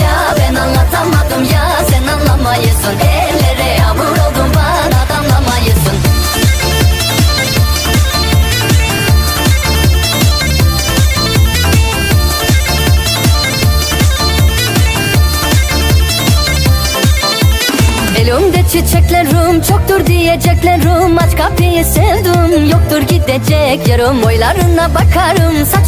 Ya ben anlatamadım ya sen anlamayısın Ellere yağmur oldum bana anlamayısın Elimde çiçeklerim çoktur diyeceklerim Aç kapıyı sevdim yoktur gidecek. Yarım Boylarına bakarım saçım